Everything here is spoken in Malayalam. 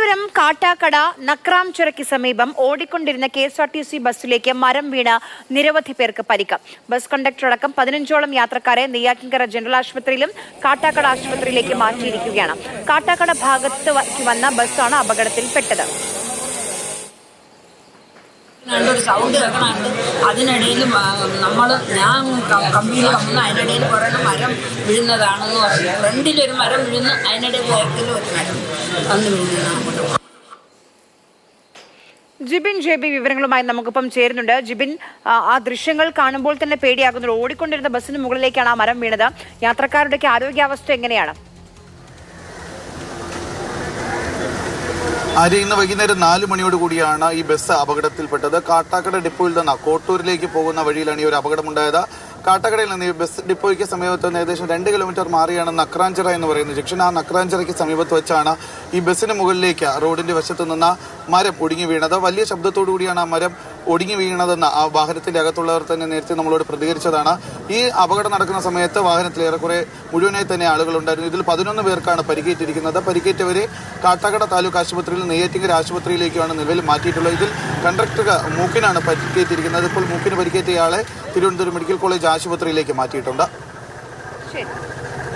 തിരുവനന്തപുരം കാട്ടാക്കട നക്രാംചുരയ്ക്ക് സമീപം ഓടിക്കൊണ്ടിരുന്ന K S R T C ബസ്സിലേക്ക് മരം വീണ നിരവധി പേർക്ക് പരിക്ക്. ബസ് കണ്ടക്ടർ അടക്കം പതിനഞ്ചോളം യാത്രക്കാരെ നെയ്യാറ്റിൻകര ജനറൽ ആശുപത്രിയിലും കാട്ടാക്കട ആശുപത്രിയിലേക്ക് മാറ്റിയിരിക്കുകയാണ്. കാട്ടാക്കട ഭാഗത്ത് വന്ന ബസ്സാണ് അപകടത്തിൽപ്പെട്ടത്. ഒരു സൗണ്ട് വെക്കണമുണ്ട് അതിനിടയിൽ നമ്മൾ ഞാൻ കമ്പിയിൽ വന്ന് അതിനിടയിൽ കുറേ മരം വീഴുന്നതാണെന്ന് പറഞ്ഞു. ഫ്രണ്ടിലൊരു മരം വീഴുന്നു അതിനിടയിൽ ബാക്കിലും ഒരു മരം വന്ന് വീഴുന്നതാണ് ജിബിൻ ജെ ബി വിവരങ്ങളുമായി നമുക്കിപ്പം ചേരുന്നുണ്ട്. ജിബിൻ ആ ദൃശ്യങ്ങൾ കാണുമ്പോൾ തന്നെ പേടിയാകുന്നുണ്ട്. ഓടിക്കൊണ്ടിരുന്ന ബസ്സിന് മുകളിലേക്കാണ് ആ മരം വീണത്. യാത്രക്കാരുടെയൊക്കെ ആരോഗ്യാവസ്ഥ എങ്ങനെയാണ്? ആര്യ ഇന്ന് വൈകുന്നേരം നാല് മണിയോട് കൂടിയാണ് ഈ ബസ് അപകടത്തിൽപ്പെട്ടത്. കാട്ടാക്കട ഡിപ്പോയിൽ നിന്ന് കോട്ടൂരിലേക്ക് പോകുന്ന വഴിയിലാണ് ഈ ഒരു അപകടമുണ്ടായത്. കാട്ടാക്കടയിൽ നിന്ന് ഈ ബസ് ഡിപ്പോയ്ക്ക് സമീപത്ത് നിന്ന് ഏകദേശം രണ്ട് കിലോമീറ്റർ മാറിയാണ് നക്രാഞ്ചിറ എന്ന് പറയുന്ന ജംഗ്ഷൻ. ആ നക്രാഞ്ചിറയ്ക്ക് സമീപത്ത് വെച്ചാണ് ഈ ബസ്സിന് മുകളിലേക്ക് റോഡിന്റെ വശത്ത് നിന്ന് മരം ഒടുങ്ങി വീണത്. വലിയ ശബ്ദത്തോടു കൂടിയാണ് ആ മരം ഒടുങ്ങി വീണതെന്ന് ആ വാഹനത്തിന്റെ അകത്തുള്ളവർ തന്നെ നേരത്തെ നമ്മളോട് പ്രതികരിച്ചതാണ്. ഈ അപകടം നടക്കുന്ന സമയത്ത് വാഹനത്തിൽ ഏറെക്കുറെ മുഴുവനായി തന്നെ ആളുകളുണ്ടായിരുന്നു. ഇതിൽ പതിനൊന്ന് പേർക്കാണ് പരിക്കേറ്റിരിക്കുന്നത്. പരിക്കേറ്റവരെ കാട്ടാക്കട താലൂക്ക് ആശുപത്രിയിൽ നെയ്യാറ്റിങ്കര ആശുപത്രിയിലേക്കാണ് നിലവിൽ മാറ്റിയിട്ടുള്ളത്. ഇതിൽ കണ്ടക്ടർ മൂക്കിനാണ് പരിക്കേറ്റിരിക്കുന്നത്. ഇപ്പോൾ മൂക്കിന് പരിക്കേറ്റ ഇയാളെ തിരുവനന്തപുരം മെഡിക്കൽ കോളേജ് ആശുപത്രിയിലേക്ക് മാറ്റിയിട്ടുണ്ട്. ശരി.